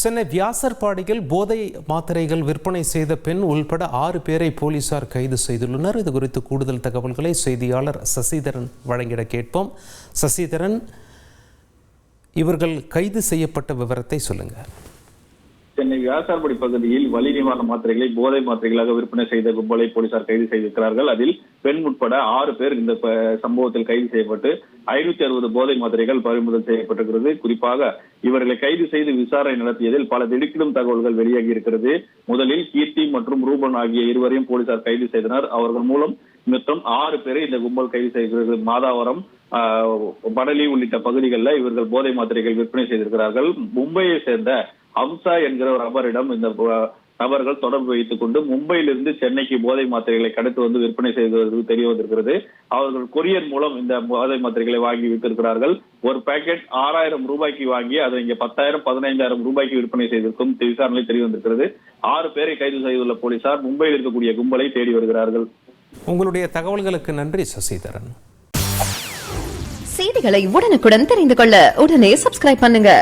சென்னை வியாசர்பாடியில் போதை மாத்திரைகள் விற்பனை செய்த பெண் உள்பட ஆறு பேரை போலீசார் கைது செய்துள்ளனர். இது குறித்து கூடுதல் தகவல்களை செய்தியாளர் சசிதரன் வழங்கிட கேட்போம். சசிதரன் இவர்கள் கைது செய்யப்பட்ட விவரத்தை சொல்லுங்கள் சென்னை வியாசார்படி பகுதியில் வலி நிவாரண மாத்திரைகளை போதை மாத்திரைகளாக விற்பனை செய்த கும்பலை போலீசார் கைது செய்திருக்கிறார்கள். அதில் பெண் உட்பட ஆறு பேர் இந்த சம்பவத்தில் கைது செய்யப்பட்டு ஐநூத்தி அறுபது போதை மாத்திரைகள் பறிமுதல் செய்யப்பட்டிருக்கிறது. குறிப்பாக இவர்களை கைது செய்து விசாரணை நடத்தியதில் பல திடுக்கிடும் தகவல்கள் வெளியாகி இருக்கிறது. முதலில் கீர்த்தி மற்றும் ரூபன் ஆகிய இருவரையும் போலீசார் கைது செய்தனர். அவர்கள் மூலம் மொத்தம் ஆறு பேரை இந்த கும்பல் கைது செய்கிறது மாதாவரம் ஆஹ், படலி உள்ளிட்ட பகுதிகளில் இவர்கள் போதை மாத்திரைகள் விற்பனை செய்திருக்கிறார்கள். மும்பையை சேர்ந்த அம்சா என்கிற ஒரு நபரிடம் இந்த நபர்கள் தொடர்பு வைத்துக் கொண்டு மும்பையிலிருந்து சென்னைக்கு போதை மாத்திரைகளை கடத்தி வந்து விற்பனை செய்வது தெரிய வந்திருக்கிறது. அவர்கள் கொரியர் மூலம் இந்த போதை மாத்திரைகளை வாங்கி வித்திருக்கிறார்கள். ஒரு பாக்கெட் ஆறாயிரம் ரூபாய்க்கு வாங்கி அதை இங்க பத்தாயிரம் பதினைந்தாயிரம் ரூபாய்க்கு விற்பனை செய்திருக்கும் விசாரணை தெரிய வந்திருக்கிறது. ஆறு பேரை கைது செய்துள்ள போலீசார் மும்பையில் இருக்கக்கூடிய கும்பலை தேடி வருகிறார்கள். உங்களுடைய தகவல்களுக்கு நன்றி சசிதரன். செய்திகளை உடனுக்குடன் தெரிந்து கொள்ள உடனே சப்ஸ்கிரைப் பண்ணுங்க.